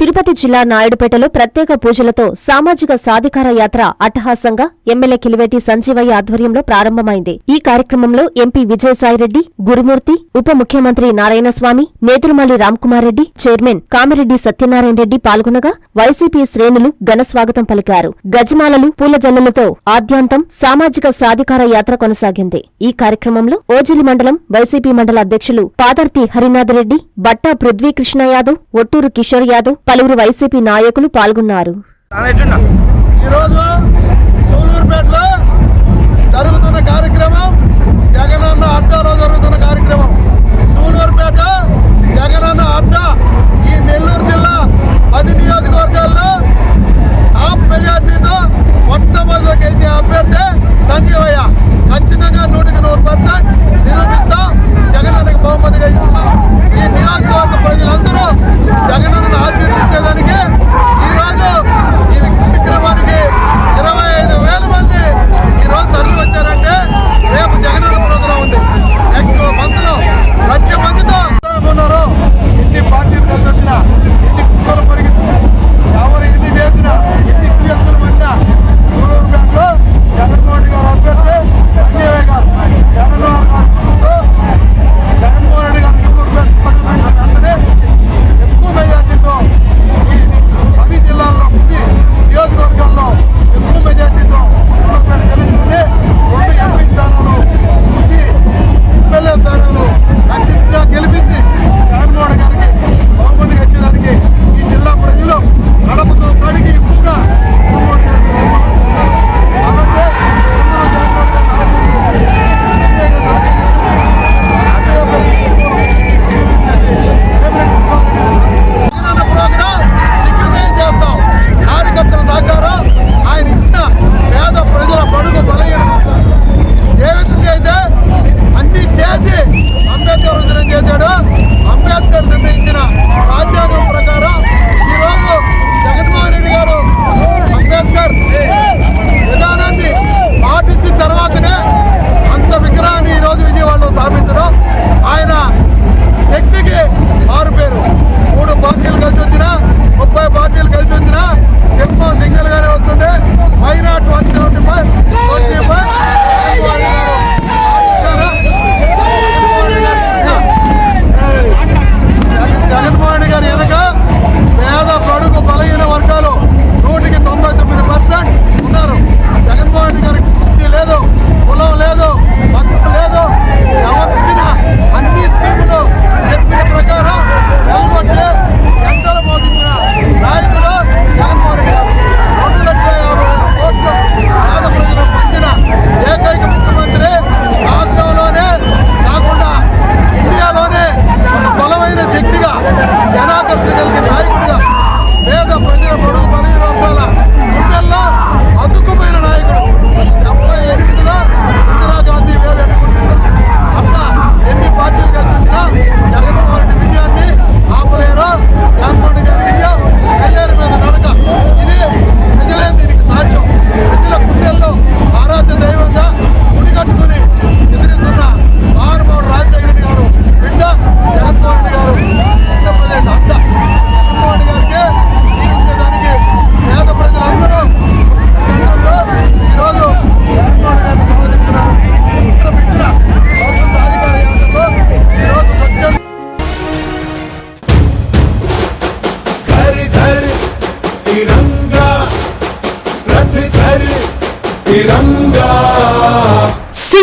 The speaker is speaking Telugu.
తిరుపతి జిల్లా నాయుడుపేటలో ప్రత్యేక పూజలతో సామాజిక సాధికార యాత్ర అట్టహాసంగా ఎమ్మెల్యే కిలివేటి సంజీవయ్య ఆధ్వర్యంలో ప్రారంభమైంది. ఈ కార్యక్రమంలో ఎంపీ విజయసాయిరెడ్డి గురుమూర్తి ఉప ముఖ్యమంత్రి నారాయణస్వామి నేదురుమల్లి రామ్కుమార్ రెడ్డి చైర్మన్ కామిరెడ్డి సత్యనారాయణ రెడ్డి పాల్గొనగా వైసీపీ శ్రేణులు ఘన స్వాగతం పలికారు. గజమాలలు పూలజల్లలతో ఆద్యాంతం సామాజిక సాధికార యాత్ర కొనసాగింది. ఈ కార్యక్రమంలో ఓజిలి మండలం వైసీపీ మండల అధ్యక్షులు పాదర్తి హరినాథ్ రెడ్డి బట్టా పృథ్వీకృష్ణ యాదవ్ ఒట్టూరు కిషోర్ యాదవ్ పలువురు వైసీపీ నాయకులు పాల్గొన్నారు. ఈరోజు సూలూరుపేటలో జరుగుతున్న కార్యక్రమం జగనన్న అడ్డాలో జరుగుతున్న కార్యక్రమం. సూలూరుపేట జగనన్న అడ్డా ఈ నెల్లూరు జిల్లా పది నియోజకవర్గాల్లో టాప్ మెజార్టీతో మొట్టమొదటి గెలిచే అభ్యర్థి సంజీవయ్య. ఖచ్చితంగా నూటికి నూరు పర్సెంట్ నిరూపిస్తాం. జగనన్నకు బహుమతిగా ఇస్తున్నాం. ఈ నియోజకవర్గ ప్రజలందరూ చేశాడు. అంబేద్కర్ నిర్ణయించిన రాజ్యాంగం జనాకర్షణ కలిగిన నాయకుడిగా పేద ప్రజల तिरंगा रथ घर तिरंगा